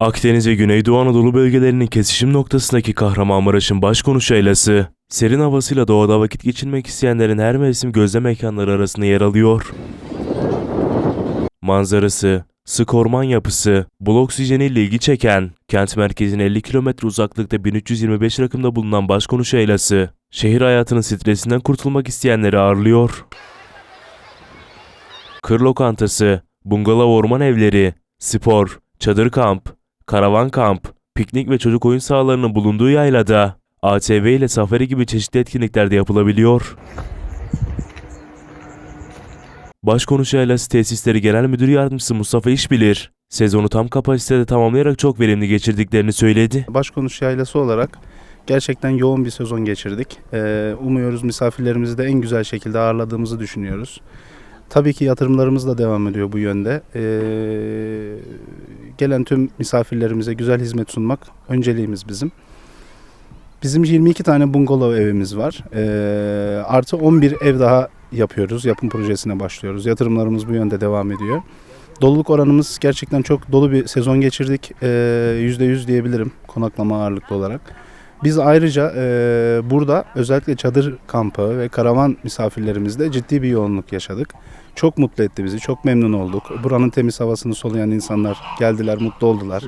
Akdeniz ve Güneydoğu Anadolu bölgelerinin kesişim noktasındaki Kahramanmaraş'ın başkonuş yaylası, serin havasıyla doğada vakit geçirmek isteyenlerin her mevsim gözlem mekanları arasında yer alıyor. Manzarası, sık orman yapısı, bol oksijeniyle ilgi çeken, kent merkezine 50 kilometre uzaklıkta 1325 rakımda bulunan başkonuş yaylası, şehir hayatının stresinden kurtulmak isteyenleri ağırlıyor. Kır lokantası, bungalov orman evleri, spor, çadır kamp, karavan kamp, piknik ve çocuk oyun sahalarının bulunduğu yaylada ATV ile safari gibi çeşitli etkinlikler de yapılabiliyor. Başkonuş Yaylası Tesisleri Genel Müdür Yardımcısı Mustafa İşbilir, sezonu tam kapasitede tamamlayarak çok verimli geçirdiklerini söyledi. Başkonuş olarak gerçekten yoğun bir sezon geçirdik. Ee, umuyoruz misafirlerimizi de en güzel şekilde ağırladığımızı düşünüyoruz. Tabii ki yatırımlarımız da devam ediyor bu yönde. Ee, gelen tüm misafirlerimize güzel hizmet sunmak önceliğimiz bizim. Bizim 22 tane bungalov evimiz var. Ee, artı 11 ev daha yapıyoruz. Yapım projesine başlıyoruz. Yatırımlarımız bu yönde devam ediyor. Doluluk oranımız gerçekten çok dolu bir sezon geçirdik. Ee, %100 diyebilirim konaklama ağırlıklı olarak. Biz ayrıca e, burada özellikle çadır kampı ve karavan misafirlerimizde ciddi bir yoğunluk yaşadık. Çok mutlu etti bizi, çok memnun olduk. Buranın temiz havasını soluyan insanlar geldiler, mutlu oldular.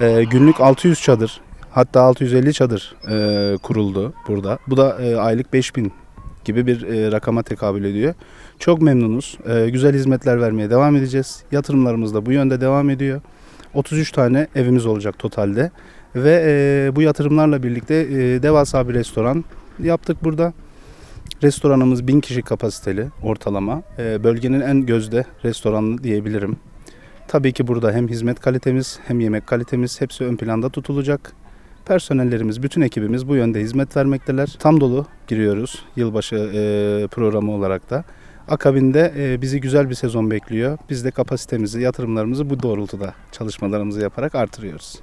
Ee, günlük 600 çadır, hatta 650 çadır e, kuruldu burada. Bu da e, aylık 5000 gibi bir e, rakama tekabül ediyor. Çok memnunuz. E, güzel hizmetler vermeye devam edeceğiz. Yatırımlarımız da bu yönde devam ediyor. 33 tane evimiz olacak totalde. Ve e, bu yatırımlarla birlikte e, devasa bir restoran yaptık burada. Restoranımız 1000 kişi kapasiteli ortalama. E, bölgenin en gözde restoranı diyebilirim. Tabii ki burada hem hizmet kalitemiz hem yemek kalitemiz hepsi ön planda tutulacak. Personellerimiz, bütün ekibimiz bu yönde hizmet vermekteler. Tam dolu giriyoruz yılbaşı e, programı olarak da. Akabinde e, bizi güzel bir sezon bekliyor. Biz de kapasitemizi, yatırımlarımızı bu doğrultuda çalışmalarımızı yaparak artırıyoruz.